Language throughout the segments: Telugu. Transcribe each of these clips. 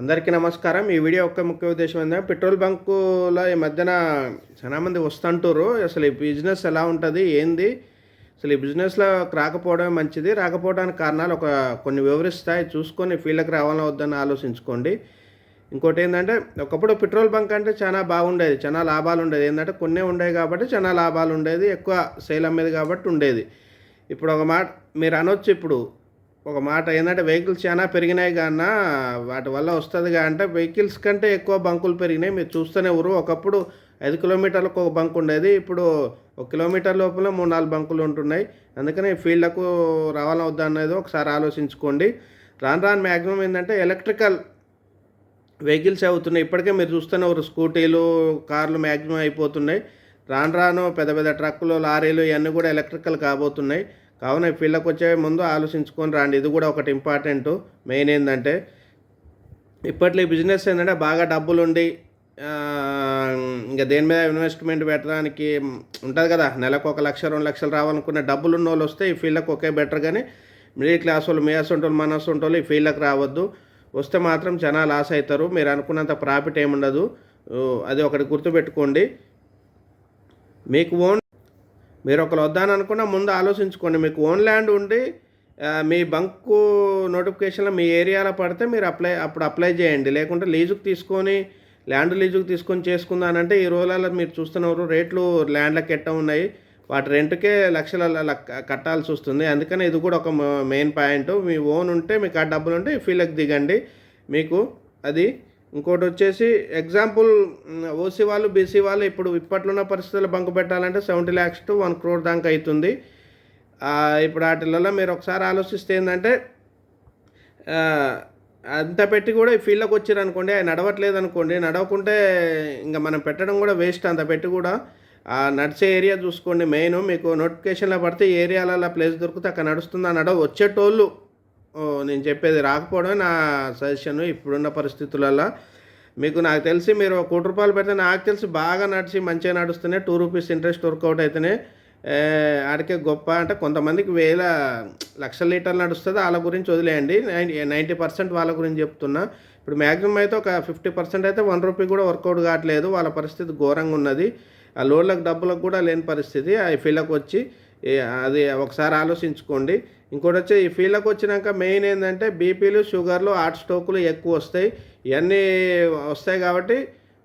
అందరికీ నమస్కారం. ఈ వీడియో ఒక్క ముఖ్య ఉద్దేశం ఏంటంటే పెట్రోల్ బంకులో ఈ మధ్యన చాలా మంది వస్తుంటారు. అసలు ఈ బిజినెస్ ఎలా ఉంటుంది? ఏంది? అసలు ఈ బిజినెస్లో రాకపోవడం మంచిది? రాకపోవడానికి కారణాలు ఒక కొన్ని వివరిస్తాయి. చూసుకొని ఫీల్డ్కి రావాలని వద్దని ఆలోచించుకోండి. ఇంకోటి ఏంటంటే ఒకప్పుడు పెట్రోల్ బంక్ అంటే చాలా బాగుండేది. చాలా లాభాలు ఉండేది. ఏంటంటే కొన్ని ఉండేవి కాబట్టి చాలా లాభాలు ఉండేది. ఎక్కువ సేల్ అమ్మేది కాబట్టి ఉండేది. ఇప్పుడు ఒక మాట మీరు అనొచ్చు ఇప్పుడు. ఒక మాట ఏంటంటే వెహికల్స్ చాలా పెరిగినాయి కాన వాటి వల్ల వస్తుంది అంటే వెహికల్స్ కంటే ఎక్కువ బంకులు పెరిగినాయి. మీరు చూస్తూనే ఊరు ఒకప్పుడు ఐదు కిలోమీటర్లకు ఒక బంక్ ఉండేది. ఇప్పుడు ఒక కిలోమీటర్ లోపల మూడు నాలుగు బంకులు ఉంటున్నాయి. అందుకని ఫీల్డ్లకు రావాలా వద్దా అనేది ఒకసారి ఆలోచించుకోండి. రాను రాను మ్యాక్సిమం ఏంటంటే ఎలక్ట్రికల్ వెహికల్స్ అవుతున్నాయి. ఇప్పటికే మీరు చూస్తున్నారు స్కూటీలు కార్లు మ్యాక్సిమం అయిపోతున్నాయి. రాను రాను పెద్ద పెద్ద ట్రక్కులు లారీలు ఇవన్నీ కూడా ఎలక్ట్రికల్ కాబోతున్నాయి. కావున ఈ ఫీల్డ్కి వచ్చే ముందు ఆలోచించుకొని రండి. ఇది కూడా ఒకటి ఇంపార్టెంట్ మెయిన్ ఏంటంటే ఇప్పట్లో ఈ బిజినెస్ ఏంటంటే బాగా డబ్బులు ఉండి ఇంకా దేని మీద ఇన్వెస్ట్మెంట్ పెట్టడానికి ఉంటుంది కదా. నెలకు ఒక లక్ష రెండు లక్షలు రావాలనుకున్న డబ్బులు ఉన్న వాళ్ళు వస్తే ఈ ఫీల్డ్కి ఒకే బెటర్ కానీ మిడిల్ క్లాస్ వాళ్ళు మీ ఉంటారు మన ఉంటారు ఈ ఫీల్డ్కి రావద్దు. వస్తే మాత్రం చాలా లాస్ అవుతారు. మీరు అనుకున్నంత ప్రాఫిట్ ఏముండదు. అది ఒకటి గుర్తుపెట్టుకోండి. మీకు ఓన్ మీరు ఒకరు వద్దాని అనుకున్నా ముందు ఆలోచించుకోండి. మీకు ఓన్ ల్యాండ్ ఉండి మీ బంకు నోటిఫికేషన్లో మీ ఏరియాలో పడితే మీరు అప్లై అప్పుడు అప్లై చేయండి. లేకుంటే లీజుకు తీసుకొని ల్యాండ్ లీజుకు తీసుకొని చేసుకుందానంటే ఈ రోజులలో మీరు చూస్తున్నారు రేట్లు ల్యాండ్లకు ఎట్ట ఉన్నాయి. వాటి రెంట్కే లక్షల కట్టాల్సి వస్తుంది. అందుకని ఇది కూడా ఒక మెయిన్ పాయింట్. మీ ఓన్ ఉంటే మీకు ఆ డబ్బులు ఉంటే ఫీల్కి దిగండి. మీకు అది ఇంకోటి వచ్చేసి ఎగ్జాంపుల్ ఓసీ వాళ్ళు బీసీ వాళ్ళు ఇప్పుడు ఇప్పట్లో ఉన్న పరిస్థితుల్లో బంకు పెట్టాలంటే seventy lakhs to one crore దాకా అవుతుంది ఇప్పుడు వాటిలలో మీరు ఒకసారి ఆలోచిస్తే ఏంటంటే అంత పెట్టి కూడా ఈ ఫీల్డ్లోకి వచ్చారు అనుకోండి అది నడవట్లేదు అనుకోండి నడవకుంటే ఇంకా మనం పెట్టడం కూడా వేస్ట్ అంత పెట్టి కూడా ఆ నడిచే ఏరియా చూసుకోండి. మెయిన్ మీకు నోటిఫికేషన్లో పడితే ఏరియాలలో ప్లేస్ దొరికితే అక్కడ నడుస్తుందా నడవ వచ్చేటోళ్ళు నేను చెప్పేది రాకపోవడం నా సజెషన్ ఇప్పుడున్న పరిస్థితులలో మీకు నాకు తెలిసి మీరు ఒక కోటి రూపాయలు పెడితే నాకు తెలిసి బాగా నడిచి మంచిగా నడుస్తూనే టూ రూపీస్ ఇంట్రెస్ట్ వర్కౌట్ అయితేనే ఆడికే గొప్ప. అంటే కొంతమందికి వేల లక్షల లీటర్లు నడుస్తుంది వాళ్ళ గురించి వదిలేయండి. నైంటీ పర్సెంట్ వాళ్ళ గురించి చెప్తున్నా. ఇప్పుడు మ్యాక్సిమం అయితే ఒక ఫిఫ్టీ పర్సెంట్ అయితే వన్ రూపీ కూడా వర్కౌట్ కావట్లేదు. వాళ్ళ పరిస్థితి ఘోరంగా ఉన్నది. ఆ లోన్లకు డబ్బులకు కూడా లేని పరిస్థితి. ఆ ఫీల్కి వచ్చి అది ఒకసారి ఆలోచించుకోండి. ఇంకోటి వచ్చి ఈ ఫీల్డ్కి వచ్చినాక మెయిన్ ఏంటంటే బీపీలు షుగర్లు హార్ట్ స్ట్రోకులు ఎక్కువ వస్తాయి. ఇవన్నీ వస్తాయి కాబట్టి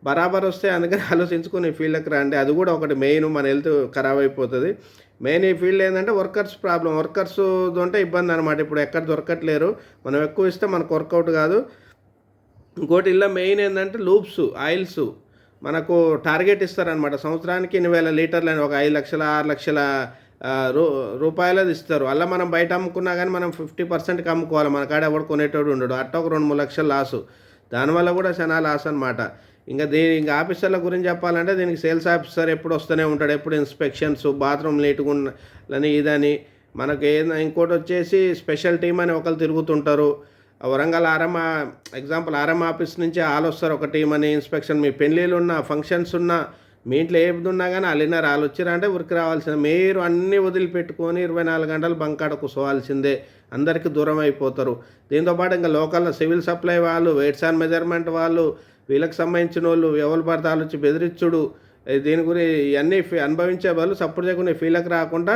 బరాబర్ వస్తాయి అందుకని ఆలోచించుకొని ఈ ఫీల్డ్కి రండి. అది కూడా ఒకటి మెయిన్ మన హెల్త్ ఖరాబ్ అయిపోతుంది. మెయిన్ ఈ ఫీల్డ్ ఏంటంటే వర్కర్స్ ప్రాబ్లం వర్కర్స్ ఉంటే ఇబ్బంది అనమాట ఇప్పుడు ఎక్కడ దొరకట్లేరు. మనం ఎక్కువ ఇస్తే మనకు వర్కౌట్ కాదు. ఇంకోటి ఇలా మెయిన్ ఏంటంటే లూప్స్ ఆయిల్స్ మనకు టార్గెట్ ఇస్తారనమాట సంవత్సరానికి ఎన్ని వేల లీటర్లు అని ఒక ఐదు లక్షల ఆరు లక్షల రూ రూపాయలది ఇస్తారు. అలా మనం బయట అమ్ముకున్నా కానీ మనం ఫిఫ్టీ పర్సెంట్కి అమ్ముకోవాలి. మన కాడ ఎవడు కొనేటోడు ఉండడు. అట్ట ఒక రెండు మూడు లక్షలు లాసు. దానివల్ల కూడా చాలా లాస్ అనమాట ఇంకా దీని ఇంకా ఆఫీసర్ల గురించి చెప్పాలంటే దీనికి సేల్స్ ఆఫీసర్ ఎప్పుడు వస్తూనే ఉంటాడు. ఎప్పుడు ఇన్స్పెక్షన్స్ బాత్రూమ్ నీట్గా ఉండాలని ఇదని. మనకు ఏదైనా ఇంకోటి వచ్చేసి స్పెషల్ టీం అని ఒకరు తిరుగుతుంటారు. Warangal RM example RM office నుంచి వాళ్ళు వస్తారు ఒక టీం అని. ఇన్స్పెక్షన్ మీ పెళ్ళిళ్ళు ఉన్న ఫంక్షన్స్ ఉన్నా మీ ఇంట్లో ఏది ఉన్నా కానీ వాళ్ళు వాళ్ళు వచ్చారంటే ఉరికి రావాల్సిందే మీరు అన్నీ వదిలిపెట్టుకొని ఇరవై నాలుగు గంటలు బంకాడ కూర్చోవాల్సిందే అందరికీ దూరం అయిపోతారు. దీంతోపాటు ఇంకా లోకల్లో సివిల్ సప్లై వాళ్ళు వెయిట్స్ అండ్ మెజర్మెంట్ వాళ్ళు వీళ్ళకి సంబంధించిన వాళ్ళు ఎవరు పడితే వచ్చి బెదిరించుడు దీని గురించి ఇవన్నీ అనుభవించే వాళ్ళు సపోర్ట్ చేయకుండా ఫీలకు రాకుండా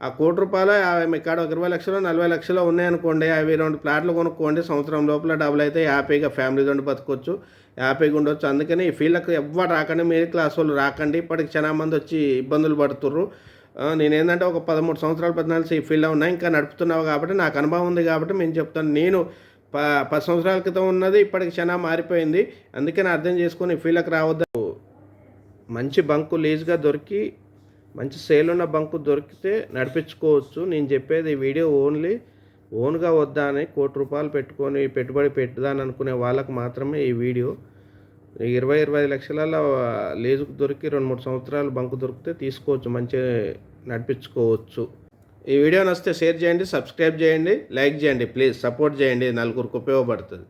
ఆ కోటి రూపాయలు యాభై మీ కాడ ఒక ఇరవై లక్షలు నలభై లక్షలు ఉన్నాయనుకోండి అవి రెండు ప్లాట్లు కొనుక్కోండి సంవత్సరం లోపల డబుల్ అయితే హ్యాపీగా ఫ్యామిలీతో బతకొచ్చు హ్యాపీగా ఉండొచ్చు. అందుకని ఈ ఫీల్డ్కి ఎవ్వరు రాకండి మిడిల్ క్లాస్ వాళ్ళు రాకండి. ఇప్పటికి చాలా మంది వచ్చి ఇబ్బందులు పడుతుర్రు. నేనేంటంటే ఒక పదమూడు సంవత్సరాలు పద్నాలుగు ఈ ఫీల్డ్లో ఉన్నా ఇంకా నడుపుతున్నావు కాబట్టి నాకు అనుభవం ఉంది కాబట్టి నేను చెప్తాను. నేను ప పది సంవత్సరాల క్రితం ఉన్నది ఇప్పటికి చాలా మారిపోయింది. అందుకని అర్థం చేసుకొని ఫీల్డ్కి రావద్దు. మంచి బంకు లీజ్గా దొరికి మంచి సేల్ ఉన్న బంకు దొరికితే నడిపించుకోవచ్చు. నేను చెప్పేది ఈ వీడియో ఓన్లీ ఓన్గా వద్దా అని కోటి రూపాయలు పెట్టుకొని పెట్టుబడి పెట్టుదాని అనుకునే వాళ్ళకు మాత్రమే ఈ వీడియో ఇరవై ఇరవై ఐదు లక్షలలో లీజుకు దొరికి రెండు మూడు సంవత్సరాలు బంకు దొరికితే తీసుకోవచ్చు మంచిగా నడిపించుకోవచ్చు. ఈ వీడియో నచ్చితే షేర్ చేయండి సబ్స్క్రైబ్ చేయండి లైక్ చేయండి ప్లీజ్ సపోర్ట్ చేయండి నలుగురికి ఉపయోగపడుతుంది.